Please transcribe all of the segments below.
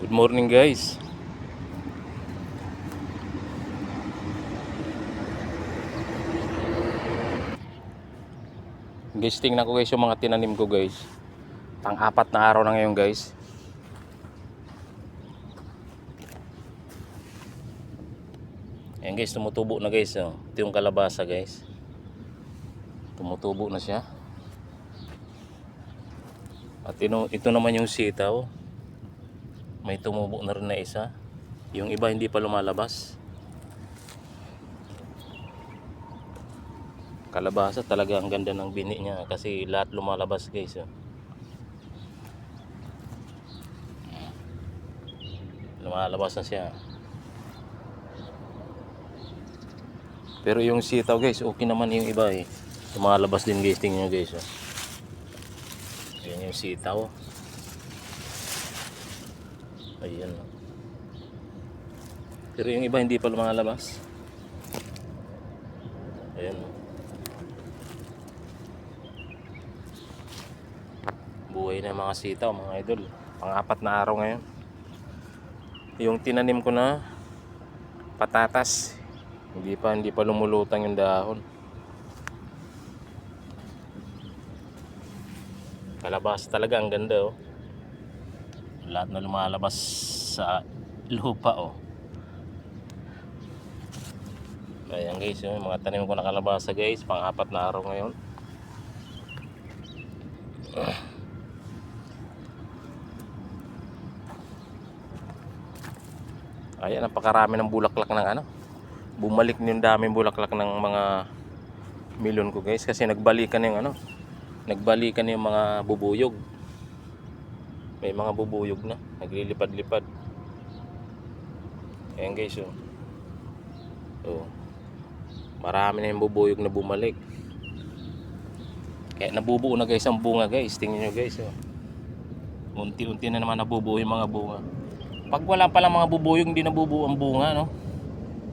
Good morning guys. Guys, tingnan ko guys yung mga tinanim ko guys. Pang-apat na araw na ngayon guys. Ayan guys, tumutubo na guys. Oh. Ito yung kalabasa guys. Tumutubo na siya. At ito, ito naman yung sitaw. May tumubo na rin na isa. Yung iba hindi pa lumalabas. Kalabasa talaga ang ganda ng bini niya kasi lahat lumalabas guys. Oh. Lumalabas na siya. Pero yung sitaw guys, okay naman yung iba eh. Lumalabas din guys, tingnan nyo guys. Oh. Yung sitaw. Ayan. Pero yung iba hindi pa lumalabas. Ayan. Buhay na mga sitaw, mga idol. Pang-apat na araw ngayon. Yung tinanim ko na patatas, hindi pa hindi pa lumulutang yung dahon. Kalabas talaga ang ganda oh. Lahat na lumalabas sa lupa oh. Ayan guys, yung mga tanim ko na kalabasa guys, pang-apat na araw ngayon. Ayan, napakarami ng bulaklak ng ano. Bumalik yung daming bulaklak ng mga milon ko guys kasi nagbalikan yung ano. Nagbalikan yung mga bubuyog. May mga bubuyog na, naglilipad-lipad. Ayan guys, oh. Oh. Marami na yung bubuyog na bumalik. Kaya nabubuo na guys ang bunga guys. Tingnan nyo guys, oh. Unti-unti na naman nabubuo yung mga bunga. Pag wala pa lang mga bubuyog, hindi nabubuo ang bunga, no?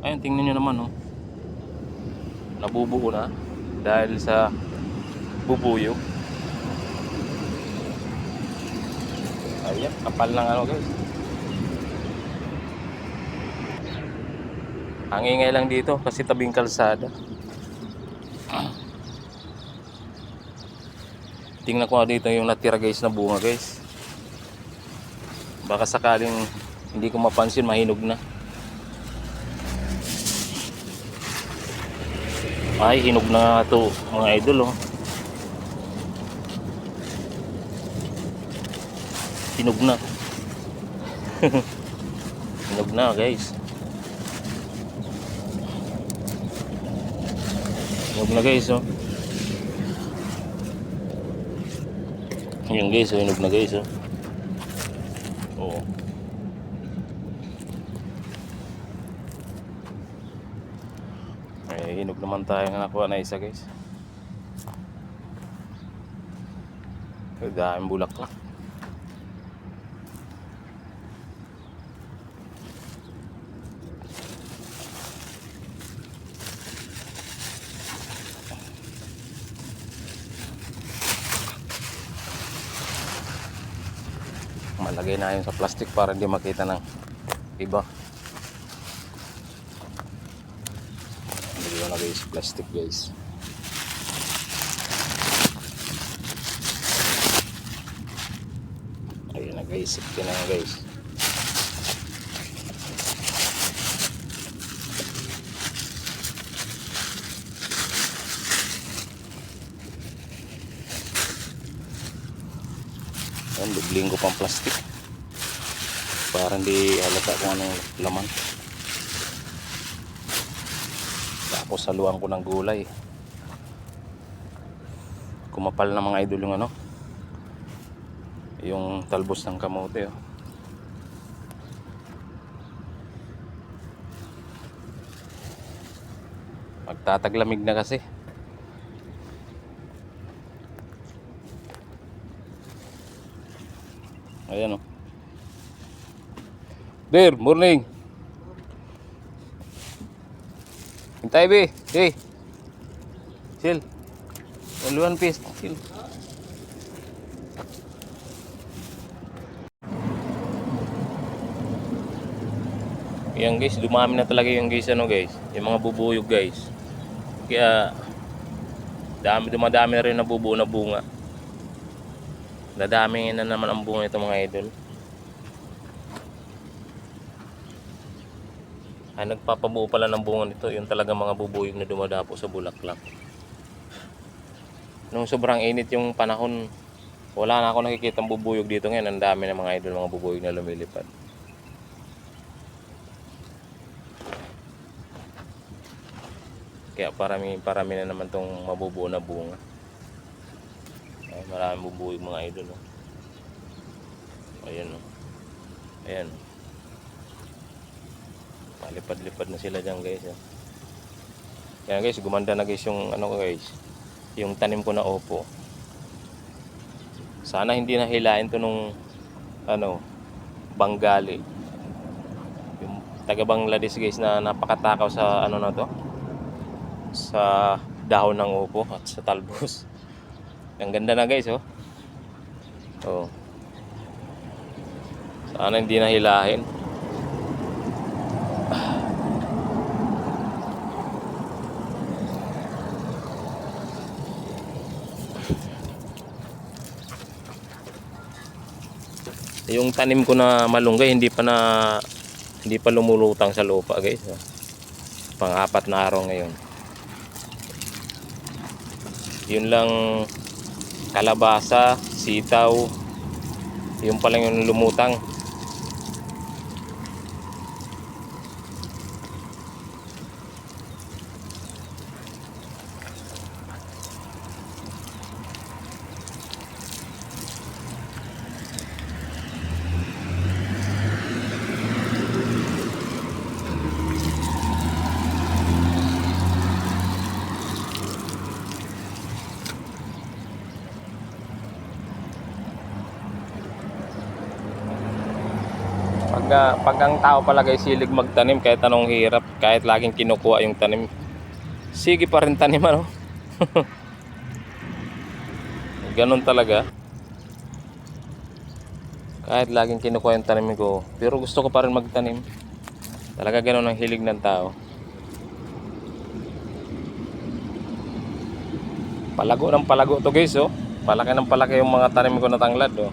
Ayun, tingnan nyo naman, no? Nabubuo na dahil sa bubuyog. Ayan, kapal ng ano, guys. Ang ingay lang dito kasi tabing kalsada. Tingnan ko nga dito yung natira guys na bunga guys. Baka sakaling hindi ko mapansin mahinog na. Ay, hinog na nga to mga idol oh. Hinog na. hinog na guys. Hinog na guys oh. Yan guys, oh, hinog na guys oh. Oo. Ay, hinog naman tayo na nakuha na isa guys. Ay, daming bulaklak. Malagay na yun sa plastic para hindi makita ng iba. Hindi ko nalagay sa plastic guys. Ayun na guys. Ito na guys Ayan, bibling ko pang plastic. Para hindi halata kung anong laman. Tapos saluan ko ng gulay. Kumapal na mga idol yung ano. Yung talbos ng kamote. Oh. Magtataglamig na kasi. Ayan o. Der, morning. Hintay be. Hey. Chill. Only one piece. Chill. Yan guys, dumami na talaga yung guys ano guys, yung mga bubuyog guys. Kaya dami dumadami na rin nabubuo na bunga. Dadami na naman ang bunga ito mga idol. Ay nagpapabuo pala ng bunga nito, yung talaga mga bubuyog na dumadapo sa bulaklak. Nung sobrang init yung panahon, wala na ako nakikita bubuyog dito ngayon. Ang dami ng mga idol, mga bubuyog na lumilipad. Kaya parami, parami na naman tong mabubuo na bunga. Ay, maraming bubuyog mga idol. Oh. Ayan oh. Ayan. Palipad-lipad na sila dyan guys. Oh. Kaya guys, gumanda na guys yung ano guys. Yung tanim ko na opo. Sana hindi nahilain to nung ano, Bangali. Yung taga Bangladesh guys na napakatakaw sa ano na to. Sa dahon ng opo at sa talbos. Ang ganda na guys oh. Oh. Sana hindi nahilahin. Yung tanim ko na malunggay hindi pa na hindi pa lumulutang sa lupa guys. oh. Pang-apat na araw ngayon. Yun lang kalabasa, sitaw, yung pa lang yung lumutang. Ah, pag ang tao pala guys silig magtanim kahit anong hirap, kahit laging kinukuha yung tanim, sige pa rin tanim ano. Ganon talaga. Kahit laging kinukuha yung tanim ko, pero gusto ko pa rin magtanim. Talaga ganon ang hilig ng tao. Palago ng palago to guys oh. Palaki ng palaki yung mga tanim ko na tanglad oh.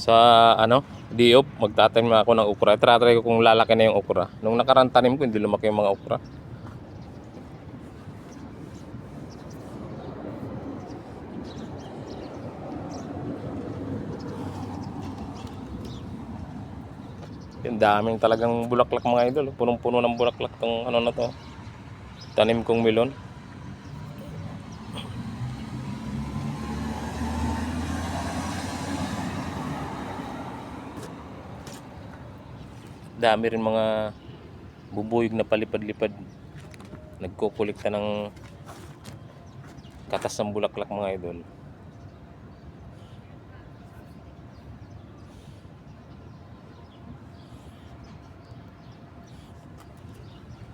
Sa ano, diop, magtatanim ako ng okra. Try ko kung lalaki na yung okra. Nung nakarang tanim ko, hindi lumaki yung mga okra. Yung daming talagang bulaklak mga idol. Punong-puno ng bulaklak tong ano na to. Tanim kong melon. Dami rin mga bubuyog na palipad-lipad. Nagkukulikta ng katas ng bulaklak mga idol.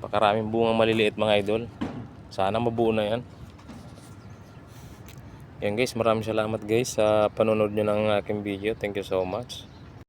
Pakaraming bungang maliliit mga idol. Sana mabuo na yan. Yan guys. Maraming salamat guys sa panonood nyo ng aking video. Thank you so much